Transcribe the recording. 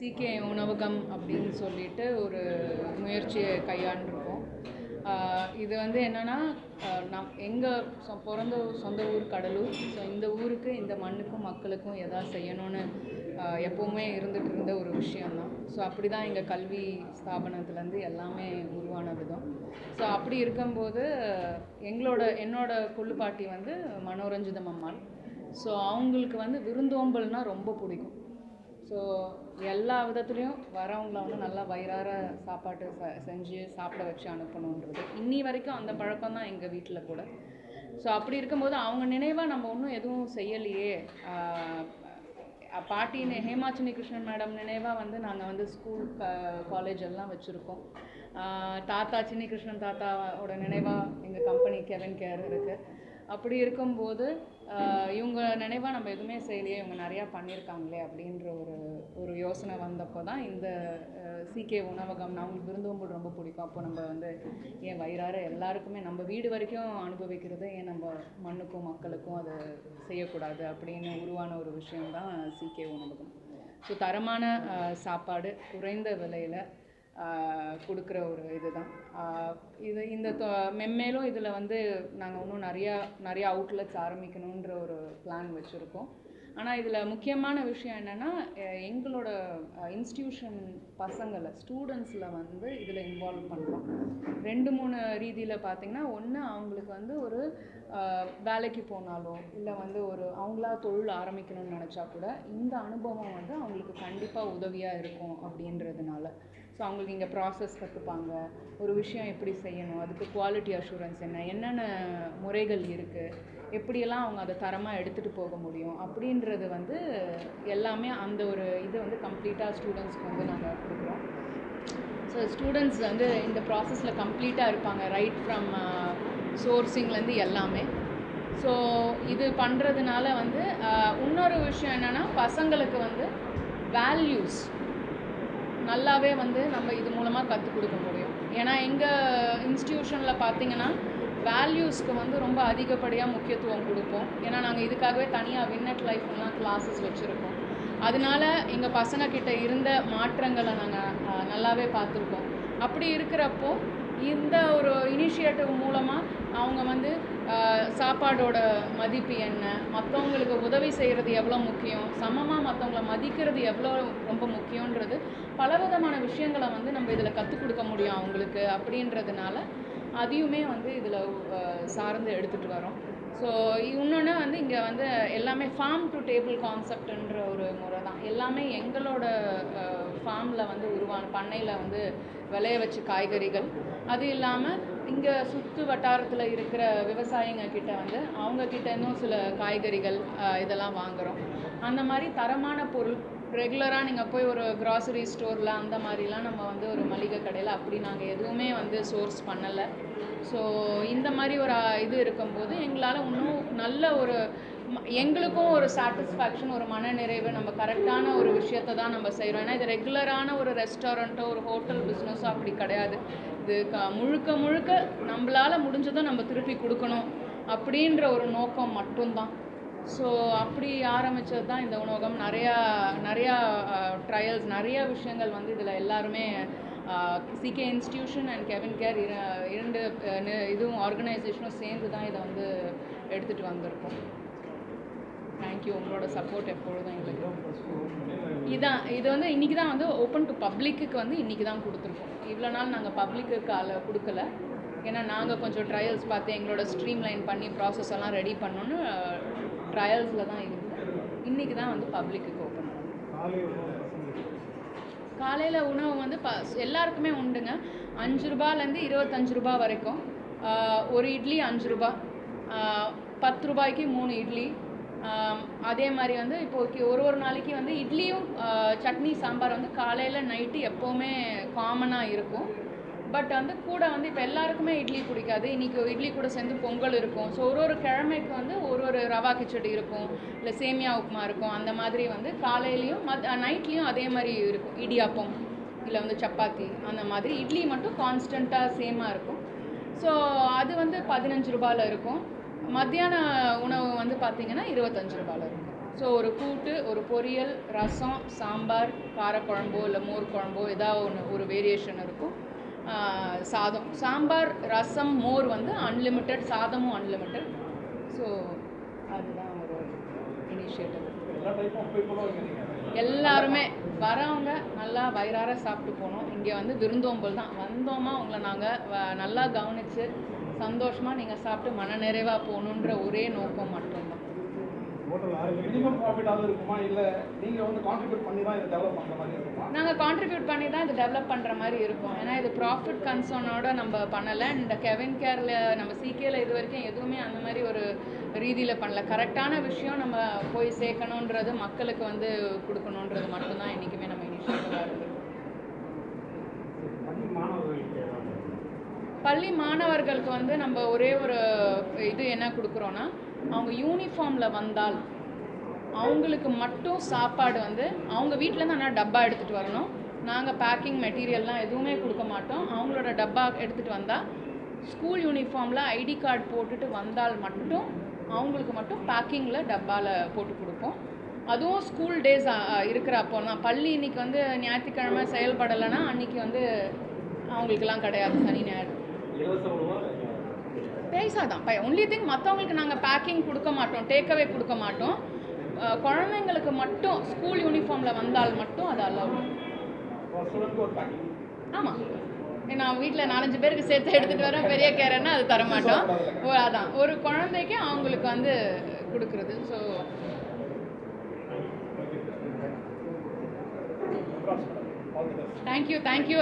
சீக்கிய உணவகம் அப்படின்னு சொல்லிட்டு ஒரு முயற்சியை கையாண்டிருக்கோம். இது வந்து என்னென்னா நம் எங்கள் சொ பிறந்த சொந்த ஊர் கடலூர். ஸோ இந்த ஊருக்கு இந்த மண்ணுக்கும் மக்களுக்கும் எதாவது செய்யணும்னு எப்போவுமே இருந்துட்டு இருந்த ஒரு விஷயந்தான் ஸோ அப்படி தான் எங்கள் கல்வி ஸ்தாபனத்துலேருந்து எல்லாமே உருவான விதம். ஸோ அப்படி இருக்கும்போது எங்களோட என்னோட கொள்ளுப்பாட்டி வந்து மனோரஞ்சிதம் அம்மாள். ஸோ அவங்களுக்கு வந்து விருந்தோம்பல்னால் ரொம்ப பிடிக்கும். ஸோ எல்லா விதத்துலேயும் வரவங்கள வந்து நல்லா வயிறார சாப்பாட்டு ச செஞ்சு சாப்பிட வச்சு அனுப்பணுன்றது இன்னி வரைக்கும் அந்த பழக்கம் தான் எங்கள் வீட்டில் கூட. ஸோ அப்படி இருக்கும்போது அவங்க நினைவாக நம்ம ஒன்றும் எதுவும் செய்யலையே. பாட்டின்னு பாட்டி ஹேமாச்சினி கிருஷ்ணன் மேடம் நினைவாக வந்து நாங்கள் வந்து ஸ்கூல் காலேஜ் எல்லாம் வச்சுருக்கோம். தாத்தா சின்னி கிருஷ்ணன் தாத்தாவோட நினைவாக எங்கள் கம்பெனி கெவன் கேர் இருக்குது அப்படி இருக்கும்போது இவங்க நினைவாக நம்ம எதுவுமே செய்யலையே இவங்க நிறையா பண்ணியிருக்காங்களே அப்படின்ற ஒரு ஒரு யோசனை வந்தப்போ தான் இந்த சிகே உணவகம் நான் அவங்களுக்கு விருந்தோம்பல் ரொம்ப பிடிக்கும். அப்போ நம்ம வந்து ஏன் வயிறார எல்லாருக்குமே நம்ம வீடு வரைக்கும் அனுபவிக்கிறது ஏன் நம்ம மண்ணுக்கும் மக்களுக்கும் அதை செய்யக்கூடாது அப்படின்னு உருவான ஒரு விஷயம்தான் சிகே உணவகம். ஸோ தரமான சாப்பாடு குறைந்த விலையில் கொடுக்குற ஒரு இதுதான். இது இந்த மென்மேலும் இதில் வந்து நாங்கள் இன்னும் நிறையா நிறையா அவுட்லெட்ஸ் ஆரம்பிக்கணுன்ற ஒரு பிளான் வச்சுருக்கோம். ஆனால் இதில் முக்கியமான விஷயம் என்னென்னா எங்களோட இன்ஸ்டியூஷன் பசங்களை ஸ்டூடெண்ட்ஸில் வந்து இதில் இன்வால்வ் பண்ணுறோம் ரெண்டு மூணு ரீதியில் பார்த்திங்கன்னா ஒன்று அவங்களுக்கு வந்து ஒரு வேலைக்கு போனாலோ இல்லை வந்து ஒரு அவங்களா தொழில் ஆரம்பிக்கணும்னு நினச்சா கூட இந்த அனுபவம் வந்து அவங்களுக்கு கண்டிப்பாக உதவியாக இருக்கும் அப்படின்றதுனால. ஸோ அவங்களுக்கு இங்கே ப்ராசஸ் கற்றுப்பாங்க ஒரு விஷயம் எப்படி செய்யணும்? அதுக்கு குவாலிட்டி அஷூரன்ஸ் என்ன? என்னென்ன முறைகள் இருக்குது எப்படியெல்லாம் அவங்க அதை தரமாக எடுத்துகிட்டு போக முடியும் அப்படின்றது வந்து எல்லாமே அந்த ஒரு இதை வந்து கம்ப்ளீட்டாக ஸ்டூடெண்ட்ஸ்க்கு வந்து நாங்கள் கொடுக்குறோம். ஸோ ஸ்டூடெண்ட்ஸ் வந்து இந்த ப்ராசஸில் கம்ப்ளீட்டாக இருப்பாங்க ரைட் ஃப்ரம் சோர்சிங்லேருந்து எல்லாமே. ஸோ இது பண்ணுறதுனால வந்து இன்னொரு விஷயம் என்னென்னா பசங்களுக்கு வந்து வேல்யூஸ் நல்லாவே வந்து நம்ம இது மூலமாக கற்றுக் கொடுக்க முடியும். ஏன்னா எங்கள் இன்ஸ்டியூஷனில் பார்த்தீங்கன்னா வேல்யூஸ்க்கு வந்து ரொம்ப அதிகப்படியாக முக்கியத்துவம் கொடுப்போம். ஏன்னா நாங்கள் இதுக்காகவே தனியாக வின்னட் லைஃப்லாம் கிளாஸஸ் வச்சுருக்கோம். அதனால எங்கள் பசங்கக்கிட்ட இருந்த மாற்றங்களை நாங்கள் நல்லாவே பார்த்துருக்கோம். அப்படி இருக்கிறப்போ இந்த ஒரு இனிஷியேட்டிவ் மூலமாக அவங்க வந்து சாப்பாடோட மதிப்பு என்ன? மற்றவங்களுக்கு உதவி செய்கிறது எவ்வளோ முக்கியம்? சமமாக மற்றவங்கள மதிக்கிறது எவ்வளோ ரொம்ப முக்கியன்றது பலவிதமான விஷயங்களை வந்து நம்ம இதில் கற்றுக் கொடுக்க முடியும் அவங்களுக்கு அப்படின்றதுனால அதையுமே வந்து இதில் சார்ந்து எடுத்துகிட்டு வரோம். ஸோ இன்னொன்று வந்து இங்கே வந்து எல்லாமே ஃபார்ம் டு டேபிள் கான்செப்ட்ன்ற ஒரு முறை தான். எல்லாமே எங்களோட ஃபார்மில் வந்து உருவான பண்ணையில் வந்து விளைய வச்ச காய்கறிகள். அது இல்லாமல் இங்கே சுற்று வட்டாரத்தில் இருக்கிற விவசாயிங்க கிட்ட வந்து அவங்க கிட்ட இன்னும் சில காய்கறிகள் இதெல்லாம் வாங்குகிறோம் அந்த மாதிரி தரமான பொருள் ரெகுலராக நீங்கள் போய் ஒரு கிராசரி ஸ்டோரில் அந்த மாதிரிலாம் நம்ம வந்து ஒரு மளிகை கடையில் அப்படி நாங்கள் எதுவுமே வந்து சோர்ஸ் பண்ணலை. ஸோ இந்த மாதிரி ஒரு இது இருக்கும்போது எங்களால் இன்னும் நல்ல ஒரு ம- எங்களுக்கும் ஒரு சாட்டிஸ்ஃபேக்ஷன் ஒரு மனநிறைவு நம்ம கரெக்டான ஒரு விஷயத்தை தான் நம்ம செய்கிறோம் ஏன்னா இது ரெகுலரான ஒரு ரெஸ்டாரண்ட்டோ ஒரு ஹோட்டல் பிஸ்னஸோ அப்படி கிடையாது. இது க முழுக்க முழுக்க நம்மளால் முடிஞ்சதை நம்ம திருப்பி கொடுக்கணும் அப்படின்ற ஒரு நோக்கம் மட்டும்தான். ஸோ அப்படி ஆரம்பித்தது தான் இந்த உணவகம் நிறையா நிறையா ட்ரையல்ஸ் நிறையா விஷயங்கள் வந்து இதில் எல்லாருமே CK institution and Kevin care இரண்டு இதுவும் ஆர்கனைசேஷனும் சேர்ந்து தான் இதை வந்து எடுத்துகிட்டு வந்திருக்கோம். தேங்க்யூ உங்களோட சப்போர்ட் எப்பொழுதும் எங்களுக்கு. இதான் இது வந்து இன்றைக்கி தான் வந்து ஓப்பன் டு பப்ளிக்கு வந்து இன்றைக்கி தான் கொடுத்துருக்கோம். இவ்வளோ நாள் நாங்கள் பப்ளிக்கு அல கொடுக்கல. ஏன்னா நாங்கள் கொஞ்சம் ட்ரையல்ஸ் பார்த்து எங்களோட ஸ்ட்ரீம் லைன் பண்ணி ப்ராசஸ் எல்லாம் ரெடி பண்ணோன்னு ட்ரையல்ஸில் தான் இருக்குது இன்றைக்கி தான் வந்து பப்ளிக்கு ஓப்பன் காலையில் உணவு வந்து ப எல்லாருக்குமே உண்டுங்க. அஞ்சு ரூபாலேருந்து இருபத்தஞ்சு ரூபா வரைக்கும். ஒரு இட்லி அஞ்சு ரூபா. பத்து ரூபாய்க்கு மூணு இட்லி. அதே மாதிரி வந்து இப்போ ஒரு ஒரு நாளைக்கு வந்து இட்லியும் சட்னி சாம்பார் வந்து காலையில் நைட்டு எப்போவுமே காமனாக இருக்கும். பட் வந்து கூட வந்து இப்போ எல்லாருக்குமே இட்லி பிடிக்காது. இன்றைக்கி இட்லி கூட சேர்ந்து பொங்கல் இருக்கும். ஸோ ஒரு ஒரு கிழமைக்கு வந்து ஒரு ஒரு ரவா கிச்சடி இருக்கும். இல்லை சேமியா உப்புமா இருக்கும். அந்த மாதிரி வந்து காலையிலையும் மத் நைட்லேயும் அதே மாதிரி இருக்கும். இடியாப்பம் இல்லை வந்து சப்பாத்தி அந்த மாதிரி. இட்லி மட்டும் கான்ஸ்டண்ட்டாக சேமாக இருக்கும். ஸோ அது வந்து பதினஞ்சு ரூபாயில் இருக்கும். மத்தியான உணவு வந்து பார்த்திங்கன்னா இருபத்தஞ்சு ரூபாயில் இருக்கும். ஸோ ஒரு கூட்டு ஒரு பொரியல் ரசம் சாம்பார் காரக்குழம்போ இல்லை மோர் குழம்போ ஏதாவது ஒன்று ஒரு வேரியேஷன் இருக்கும். சாதம். சாம்பார் ரசம் மோர் வந்து அன்லிமிட்டெட் சாதமும் அன்லிமிட்டெட் ஸோ அதுதான் ஒரு இனிஷியேட்டிவ் எல்லாருமே வரவங்க நல்லா வயிறார சாப்பிட்டு போகணும். இங்கே வந்து விருந்தோம்பல் தான். வந்தோமா உங்களை நாங்கள் நல்லா கவனித்து சந்தோஷமாக நீங்கள் சாப்பிட்டு மன நிறைவாக போகணுன்ற ஒரே நோக்கம் மட்டும்தான். நீங்கள் கான்ட்ரிபியூட் பண்ணி தான் இதை டெவலப் பண்ணுற மாதிரி இருக்குமா? ஏன்னா இது ப்ராஃபிட் கன்சர்னோட நம்ம பண்ணலை. இந்த கெவின் கேரில் நம்ம சிகேல இது வரைக்கும் எதுவுமே அந்த மாதிரி ஒரு ரீதியில் பண்ணல. கரெக்டான விஷயம் நம்ம போய் சேர்க்கணுன்றது மக்களுக்கு வந்து கொடுக்கணுன்றது மட்டும்தான் என்றைக்குமே நம்ம இனிஷியேட்டிவாக இருக்குது பள்ளி மாணவர்களுக்கு வந்து நம்ம ஒரே ஒரு இது என்ன கொடுக்குறோன்னா அவங்க யூனிஃபார்மில் வந்தால் அவங்களுக்கு மட்டும் சாப்பாடு வந்து அவங்க வீட்டிலேருந்து ஆனால் டப்பா எடுத்துகிட்டு வரணும். நாங்கள் பேக்கிங் மெட்டீரியல்லாம் எதுவுமே கொடுக்க மாட்டோம். அவங்களோட டப்பா எடுத்துகிட்டு வந்தால் ஸ்கூல் யூனிஃபார்மில் ஐடி கார்டு போட்டுட்டு வந்தால் மட்டும் அவங்களுக்கு மட்டும் பேக்கிங்கில் டப்பாவில் போட்டு கொடுப்போம். அதுவும் ஸ்கூல் டேஸ் இருக்கிற அப்போ தான் பள்ளி இன்றைக்கி வந்து ஞாயிற்றுக்கிழமை செயல்படலைன்னா அன்றைக்கி வந்து அவங்களுக்கெல்லாம் கிடையாது சனி ஞாயிறு. இலவச உணவா பைசா தான் பை ஒன்லி திங் மற்றவங்களுக்கு நாங்கள் பேக்கிங் கொடுக்க மாட்டோம் டேக்அவே கொடுக்க மாட்டோம் குழந்தைங்களுக்கு மட்டும் ஸ்கூல் யூனிஃபார்மில் வந்தால் மட்டும் அது பேக்கிங் ஆமாம் நான் வீட்டில் நாலஞ்சு பேருக்கு சேர்த்து எடுத்துகிட்டு வரேன் பெரிய கேரன்னா அது தர மாட்டோம் ஓ அதான் ஒரு குழந்தைக்கு அவங்களுக்கு வந்து கொடுக்குறது ஸோ தேங்க்யூ தேங்க்யூ